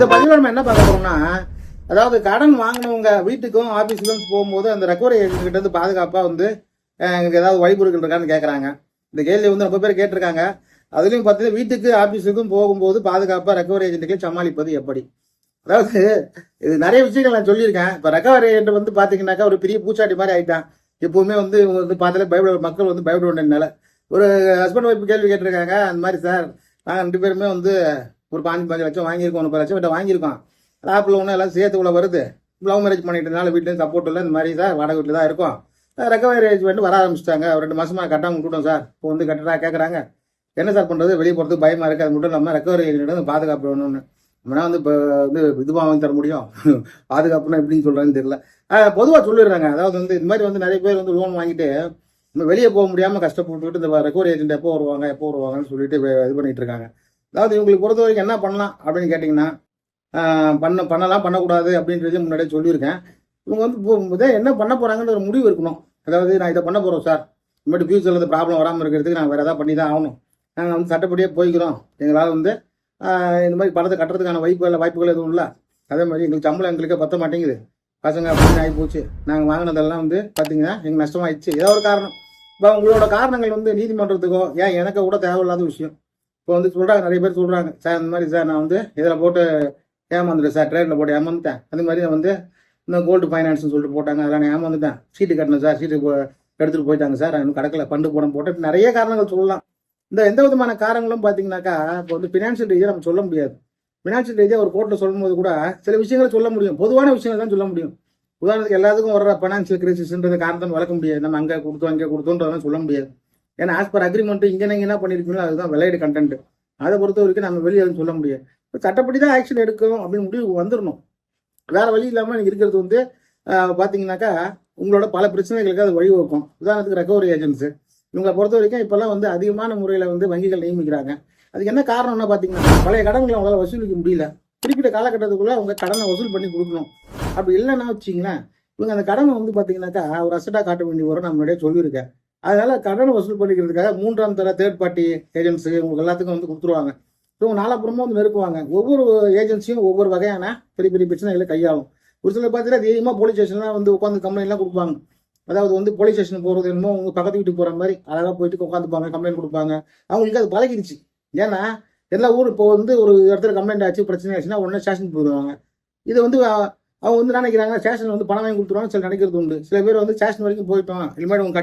இந்த பதிவில் நம்ம என்ன பார்க்க போறோம்னா அதாவது கடன் வாங்கினவங்க வீட்டுக்கும் ஆஃபீஸுக்கும் போகும்போது அந்த ரெக்கவரி ஏஜென்ட் கிட்ட இருந்து பாதுகாப்பாக வந்து எங்களுக்கு ஏதாவது வழிபொருட்கள் இருக்கான்னு கேட்குறாங்க இந்த கேள்வி வந்து ரொம்ப பேர் கேட்டிருக்காங்க. அதுலேயும் பார்த்தீங்கன்னா வீட்டுக்கு ஆஃபீஸுக்கும் போகும்போது பாதுகாப்பாக ரெக்கவரி ஏஜென்ட்டுகளை சமாளிப்பது எப்படி? அதாவது இது நிறைய விஷயங்கள் நான் சொல்லியிருக்கேன். இப்போ ரெக்கவரி ஏஜென்ட் வந்து பார்த்தீங்கன்னாக்கா ஒரு பெரிய பூச்சாட்டி மாதிரி ஆயிட்டான். எப்பவுமே வந்து இவங்க வந்து பார்த்தாலே பயப்பட மக்கள் வந்து பயப்பட வேண்டியதுனால ஒரு ஹஸ்பண்ட் ஒய்ஃப் கேள்வி கேட்டிருக்காங்க. அந்த மாதிரி சார் நாங்கள் ரெண்டு பேருமே வந்து ஒரு பாஞ்சு பாஞ்சு லட்சம் வாங்கியிருக்கோம் முப்பது லட்சம் கிட்ட வாங்கியிருக்கோம். ஆப்பிள் ஒன்று எல்லாம் சேர்த்து உள்ள வருது. லவ் மேரேஜ் பண்ணிட்டதுனால வீட்லேயும் சப்போர்ட் இல்லை. இந்த மாதிரி சார் வாடகை வீட்டில் தான் இருக்கும் ரெக்கவரி ஏஜ்மெண்ட் வர ஆரம்பிச்சிட்டாங்க. ஒரு ரெண்டு மாசமா கட்டாமல் விட்டுட்டோம் சார். இப்போ வந்து கட்டடா கேட்குறாங்க என்ன சார் பண்ணுறது வெளியே போகிறதுக்கு பயமா இருக்கு. அது மட்டும் இல்லாமல் ரெக்கவரி ஏஜென்ட் பாதுகாப்பு வேணும்னு. நம்மனா வந்து இப்போ வந்து இதுவாக வாங்கி தர முடியும். பாதுகாப்புனா எப்படின்னு சொல்கிறேன்னு தெரியல. பொதுவாக சொல்லிடுறாங்க. அதாவது வந்து இந்த மாதிரி வந்து நிறைய பேர் வந்து லோன் வாங்கிட்டு நம்ம வெளியே போக முடியாமல் கஷ்டப்பட்டுக்கிட்டு இந்த ரெக்கவரி ஏஜென்ட் எப்போ வருவாங்க எப்போ வருவாங்கன்னு சொல்லிட்டு இது பண்ணிட்டு இருக்காங்க. அதாவது இவங்களுக்கு பொறுத்த வரைக்கும் என்ன பண்ணலாம் அப்படின்னு கேட்டிங்கன்னா பண்ண பண்ணலாம் பண்ணக்கூடாது அப்படின்றதையும் முன்னாடியே சொல்லியிருக்கேன். இவங்க வந்து இப்போ என்ன பண்ண போகிறாங்கன்னு ஒரு முடிவு இருக்கணும் அதாவது நான் இதை பண்ண போகிறோம் சார். இனிமேட்டு ஃபியூச்சரில் இந்த ப்ராப்ளம் வராமல் இருக்கிறதுக்கு நாங்கள் வேறு எதாவது பண்ணி தான் ஆகணும். நாங்கள் வந்து சட்டப்படியே போய்க்கிறோம். எங்களால் வந்து இந்த மாதிரி பணத்தை கட்டுறதுக்கான வாய்ப்பு வாய்ப்புகள் எதுவும் இல்லை. அதே மாதிரி எங்களுக்கு சம்பளம் எங்களுக்கே பத்த மாட்டேங்குது. பசங்க அப்படின்னு ஆகி போச்சு. நாங்கள் வாங்கினதெல்லாம் வந்து பார்த்தீங்கன்னா எங்களுக்கு நஷ்டமாயிடுச்சு. ஏதோ ஒரு காரணம். இப்போ உங்களோட காரணங்கள் வந்து நீதிமன்றத்துக்கோ ஏன் எனக்கு கூட தேவையில்லாத விஷயம். இப்போ வந்து சொல்கிறாங்க நிறைய பேர் சொல்கிறாங்க சார் இந்த மாதிரி சார் நான் வந்து இதில் போட்டு ஏமாந்துட்டேன் சார் ட்ரெயினில் போட்டு ஏமாந்துட்டேன். அது மாதிரி வந்து இந்த கோல்டு ஃபைனான்ஸ்னு சொல்லிட்டு போட்டாங்க அதெல்லாம் நான் ஏமாந்துட்டேன். சீட்டு கட்டணும் சார் சீட்டு எடுத்துகிட்டு போயிட்டாங்க சார் நான் இன்னும் கடக்கல. பண்டு போன போட்டு நிறைய காரணங்கள் சொல்லலாம். இந்த எந்த விதமான காரணங்களும் பார்த்தீங்கன்னாக்கா இப்போ வந்து ஃபினான்ஷியல் ரீதியாக நம்ம சொல்ல முடியாது. ஃபினான்ஷியல் ரீதியாக ஒரு கோர்ட்டில் சொல்லும்போது கூட சில விஷயங்களை சொல்ல முடியும். பொதுவான விஷயங்கள் தான் சொல்ல முடியும். உதாரணத்துக்கு எல்லாத்துக்கும் வர்ற ஃபினான்ஷியல் கிரைசிஸ்ன்றது காரணத்தை வளர்க்க முடியாது. நம்ம அங்கே கொடுத்தோம் அங்கே கொடுத்தோன்றதெல்லாம் சொல்ல முடியாது. ஏன்னா ஆஸ் பர் அக்ரிமெண்ட் இங்கே நீங்கள் என்ன பண்ணியிருக்கீங்களோ அதுதான் விளையாடு கண்டென்ட் அதை பொறுத்த வரைக்கும் நம்ம வெளியே எதுவும் சொல்ல முடியாது. இப்போ சட்டப்படி தான் ஆக்ஷன் எடுக்கணும் அப்படின்னு முடிவு வந்துடணும் வேறு வழி இல்லாமல் நீங்கள் இருக்கிறது வந்து பார்த்தீங்கன்னாக்கா உங்களோட பல பிரச்சனைகளுக்கு அது வழிவகுக்கும். உதாரணத்துக்கு ரெக்கவரி ஏஜென்ட்ஸு இவங்களை பொறுத்த வரைக்கும் இப்போல்லாம் வந்து அதிகமான முறையில் வந்து வங்கிகள் நியமிக்கிறாங்க. அதுக்கு என்ன காரணம்னா பார்த்தீங்கன்னா பழைய கடன்களை அவங்களால வசூலிக்க முடியல. குறிப்பிட்ட காலகட்டத்துக்குள்ளே அவங்க கடனை வசூல் பண்ணி கொடுக்கணும். அப்படி இல்லைன்னா வச்சிங்களேன் இவங்க அந்த கடனை வந்து பார்த்தீங்கன்னாக்கா ஒரு அசட்டாக காட்ட வேண்டி வரும் நான் முன்னாடியே சொல்லியிருக்கேன். அதனால கடனை வசூல் பண்ணிக்கிறதுக்காக மூன்றாம் தர தேர்ட் பார்ட்டி ஏஜென்ட்ஸு உங்களுக்கு எல்லாத்துக்கும் வந்து கொடுத்துருவாங்க. இவங்க நாலாப்புறமும் வந்து நெருக்குவாங்க. ஒவ்வொரு ஏஜென்சியும் ஒவ்வொரு வகையான பெரிய பெரிய பிரச்சனைகளை கையாளும். ஒரு சிலர் பார்த்தீங்கன்னா தைரியமாக போலீஸ் ஸ்டேஷன்லாம் வந்து உட்காந்து கம்ப்ளைண்ட்லாம் கொடுப்பாங்க. அதாவது வந்து போலீஸ் ஸ்டேஷன் போகிறது என்னமோ உங்க பக்கத்து வீட்டுக்கு போகிற மாதிரி அழகாக போயிட்டு உட்காந்துப்பாங்க கம்ப்ளைண்ட் கொடுப்பாங்க. அவங்களுக்கு அது பழகிடுச்சு ஏன்னா எல்லா ஊர் இப்போ வந்து ஒரு இடத்துல கம்ப்ளைண்ட் ஆச்சு பிரச்சனை ஆச்சுன்னா உடனே ஸ்டேஷன் போயிடுவாங்க. இது வந்து அவங்க வந்து நினைக்கிறாங்க ஸ்டேஷன் வந்து பணம் வாங்கி கொடுத்துருவாங்க சில நினைக்கிறது உண்டு. சில பேர் வந்து ஸ்டேஷன் வரைக்கும் போயிட்டோம். இனிமேல் உங்க கட்டி